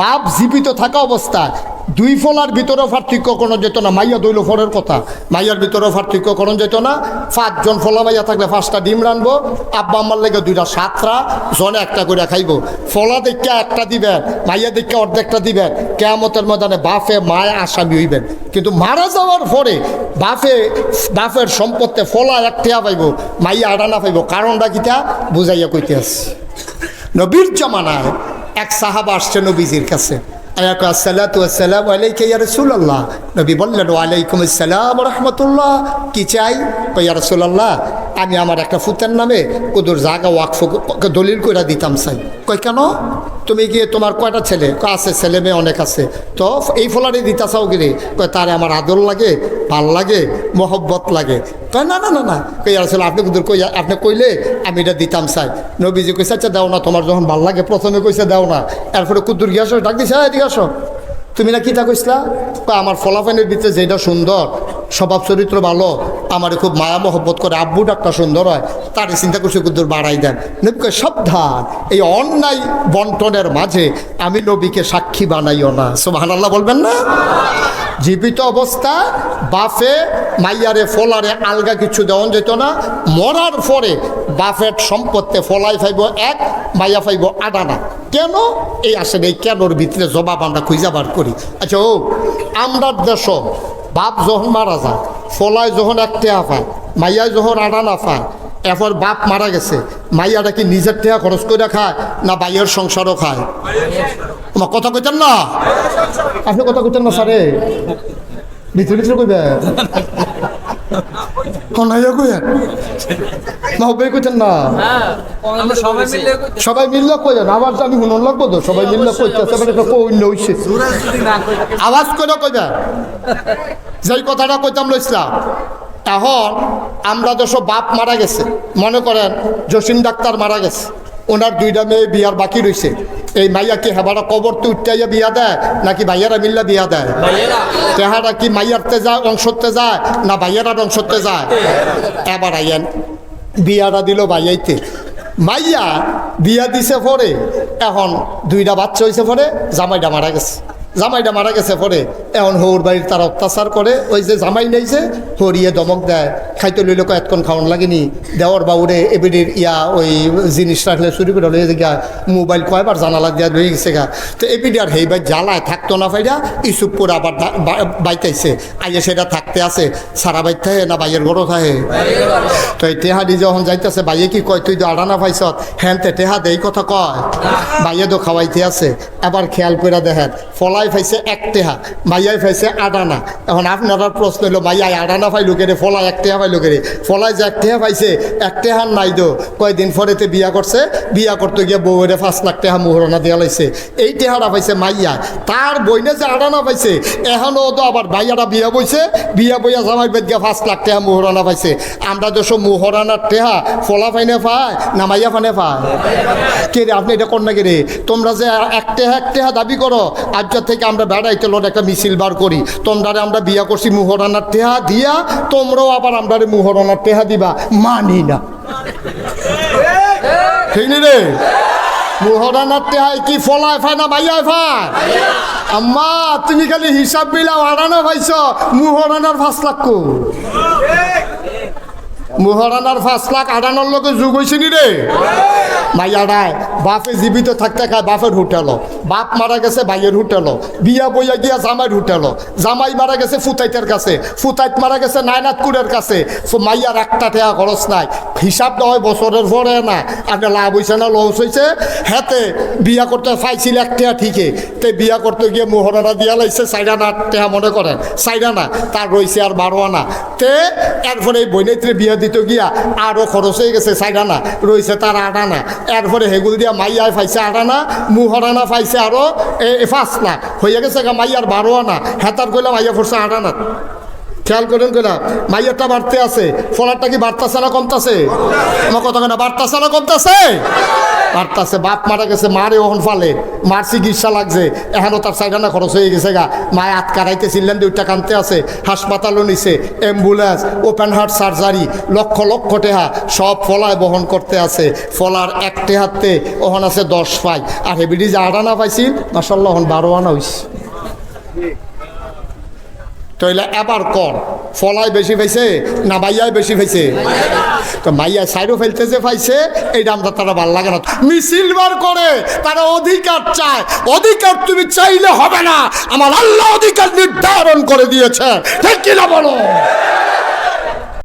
বাপ জীবিত থাকা অবস্থায় দুই ফলার ভিতরেও পার্থক্য কোনো যেত না, মাইয়া দইল ফলের কথা। মাইয়ার ভিতরেও পার্থক্য কোনো যেত না, পাঁচজন ফলা মাইয়া থাকলে পাঁচটা ডিম রানবো, আব্বা আম্মার লেগে দুইটা সাতটা, জনে একটা করে খাইব। ফলা দেখে একটা দিবেন, মাইয়া দেখে অর্ধেকটা দিবেন, কেয়ামতের ময়দানে বাফে মায় আসামি হইবেন। কিন্তু মারা যাওয়ার পরে বাফে বাফের সম্পত্তি ফলা একটা পাইব, মাইয়া আডানা পাইব। কারণটা কিটা বুঝাইয়া কইতে আসছি নবীর জমানায় এক সাহাবা আসছে নবীজির কাছে। নবী বললেন ওয়া আলাইকুম আসসালাম কি চাই? রসুল্লাহ আমি আমার একটা ফুতের নামে কুদুর জায়গা ওয়াকফ দলিল কইরা দিতাম চাই কই কেন? তুমি গিয়ে তোমার কয়টা ছেলে? আছে ছেলে মেয়ে অনেক আছে। তো এই ফলারে দিতা চাও গেলে কয় তারে আমার আদর লাগে ভালো লাগে মহব্বত লাগে। কয় না না না না। কই আসলে আপনি কুদুর কই আপনি কইলে আমি এটা দিতাম চাই নবীজি কইছে আচ্ছা দাও না তোমার যখন ভালো লাগে প্রথমে কইছে দাও না। এরপরে কুদুর গিয়ে আসো ডাক দিছে "হ্যাঁ, এদিকে আসো। তুমি না কিতা কইসলা আমার ফলাফানের ভিতরে যেটা সুন্দর স্বভাব চরিত্র ভালো আমার খুব মায়া মহব্বত করে আব্বু ডাক্তার সুন্দর হয় তার চিন্তা করছে কুদ্দুর বাড়াই দেন। নবী কয় সাবধান, এই অন্যায় বন্টনের মাঝে আমি নবীকে সাক্ষী বানাইও না। সোহান আল্লাহ বলবেন না? জীবিত অবস্থা বাফে মাইয়ারে ফলারে আলগা কিছু দেওয়া যেত না, মরার পরে বাফের সম্পত্তি ফলাই ফাইব, এক মাইয়া ফাইব আডানা কেন? এই আসেন এই কেনর ভিতরে জবাব আমরা খুঁজা বার করি। আচ্ছা ও আমরা দেশ বাপ যখন মারা যায় ফলায় যখন টেহা পায় মাইয়ায় যখন আডানা পায় এরপর বাপ মারা গেছে, মাইয়াটা কি নিজের টেয়া খরচ করে খায় না বাইয়ের সংসারও খায়? আমার কথা কইতেন না? আপনি কথা কইতেন না, স্যারে? ভিতরে ভিতরে কইবে সবাই মিলে সবাই মিললে কইলেন আবার তো আমি শুনুন লাগবো তো সবাই মিললে কইতেছে একটা কইন্য হইছে। আওয়াজ করে কইবে। যেই কথাটা কইতাম লইছিলাম এখন আমরা দেশ বাপ মারা গেছে। মনে করেন জসিম ডাক্তার মারা গেছে। ওনার দুইটা মেয়ে বিয়ার বাকি রইছে। এই মাইয়া কি হেবারা কবর তো উঠাইয়া বিয়া দেয় নাকি ভাইয়ারা মিল্লা বিয়া দেয়? তেহারা কি মাইয়ারতে যায় অংশতে যায় না ভাইয়ারার অংশতে যায়? এবার আইয়েন বিয়াটা দিল ভাইয়াইতে মাইয়া বিয়া দিছে পরে এখন দুইটা বাচ্চা হয়েছে পরে জামাইটা মারা গেছে। জামাইটা মারা গেছে পরে এখন হৌর বাড়ির তার অত্যাচার করে, ওই যে জামাই নেইছে হরিয়ে দমক দেয়। খাইতে লইলে কয়েকক্ষণ খাওয়ান লাগেনি। দেওয়ার বাউরে এবিডির ইয়া ওই জিনিস রাখলে চুরি করে লইয়ে গা মোবাইল কয়বার জানালা দিয়া লয়ে গেছে গা। তো এবিডি আর হেই বাই জ্বালায়, থাকতো না ফাইরা ইসুপ করে আবার বাইতাইছে। আইয়ে সেটা থাকতে আছে, সারা বাইর থাকে না বাইয়ের ঘরও থাকে তো এই টেহাদি যখন যাইতেছে, বাইয়ে কি কয়, তুই তো আড়ানা পাইছ হ্যান তে টেহা দেই কথা কয়। বাইয়ে তো খাওয়াইতে আছে। এবার খেয়াল করে দেখেন, ফলাই পাইছে এক টেহা। মাইয়াই পাইছে আডানা এখন আপনার প্রশ্ন হলো মাইয়াই আডানা পাইলো কেরে? ফলাই এক টেহা পাইলো কেরে? ফলাই যে এক টেহা পাইছে এক টেহার নাই দো কয়দিন পরেতে বিয়া করছে? বিয়া করতে গিয়ে বউরে পাঁচ লাখ টেহা মোহরণা দেওয়া লাইছে। এই টেহারা পাইছে মাইয়া। তার বইনে যে আডানা পাইছে এখনও তো আবার মাইয়ারা বিয়া বইছে, বিয়া বইয়া জামাই বেদ গিয়া পাঁচ লাখ টেহা মোহরানা পাইছে। আমরা দেশ মোহরানার টেহা, ফলা ফাইনে পায় না মাইয়া ফানে পায়? কে রে আপনি এটা না কে রে তোমরা যে এক টেহা এক টেহা দাবি করো আজকের থেকে আমরা বেড়াইতে লোট একটা মিছিল বার করি। তোমরা আমরা বিয়া করছি মুহরানার টেহা দিয়া, তোমরাও আবার আমরা মুহরানার টেহা দিবা। মানি না। ঠিক রে? মুহরানার টেহাই কি ফলায় ফায় না মাইয়ায় ফায় আম্মা, তুমি খালি হিসাব মিলাও আড়ানো পাইছ মুহরানার পাঁচ লাখ মুহরানার পাঁচ লাখ আড়ানোর লোকে যুগ হয়েছে নি রে? মাইয়াডায় বাপে জীবিত থাকতে খায় বাপের হোটেল বাপ মারা গেছে ভাইয়ের হোটেল বিয়া বইয়া গিয়া জামাইয়ের হোটেল জামাই মারা গেছে ফুতাইতের কাছে। ফুতাইত মারা গেছে নায়নাথকুরের কাছে। মাইয়ার একটা টেয়া খরচ নাই। হিসাব হয় বছরের পরে না। আপনার লাভ হয়েছে না লস হয়েছে হেতে বিয়া করতে পাইছিল এক টেয়া ঠিকই। তে বিয়া করতে গিয়ে মোহরানা দিয়া লাইছে চাইরা না টেহা মনে করেন। চাইরা না, তার রয়েছে আর বারো আনা তে এরপরে এই বৈনেত্রী বিয়া দিতে গিয়া আরও খরচ হয়ে গেছে সাইড আনা রয়েছে তার আট আনা এরপরে হেগুল দিয়া মাইয়ায় ফাইছে আট আনা মুহরানা ফাইছে আরও এ এ না। হইয়া গেছে গা মাইয়ার বারো আনা হেতার কইলাম মাইয়া ফুরছে আট আনা খেয়াল করেন কিনা মাইয়ারটা বাড়তে আছে ফলারটা কি বাড়তাছে না কমতাছে? আমার কথা কেনা বাড়তাছে না কমতাছে? বাড়তাছে, বাপ মারা গেছে মারে ওহন ফালে, মার চিকিৎসা লাগছে এখনও তার সাইডানা খরচ হয়ে গেছে গা। মায় হাত কারাইতে ছিলেন দুইটা কানতে আছে, হাসপাতালও নিছে, ambulance, open heart surgery, lakh lakh টেহা, সব ফলায় বহন করতে আছে। ফলার একটে হাতে ওহন আছে দশ পাই। আর হেবিডি যে আট আনা পাইছিল মাসাল্লাহ ওহন বারো আনা হইছে। তইলে এবার কর। ফলায় বেশি পাইছে না মাইয়ায় বেশি পাইছে? তো মাইয়া সাইডও ফেলতে যে পাইছে, এই দামটা তারা ভালো লাগে না। মিছিল বার করে, তারা অধিকার চায়। অধিকার তুমি চাইলে হবে না। আমার আল্লাহ অধিকার নির্ধারণ করে দিয়েছে। ঠিক কিনা বলো?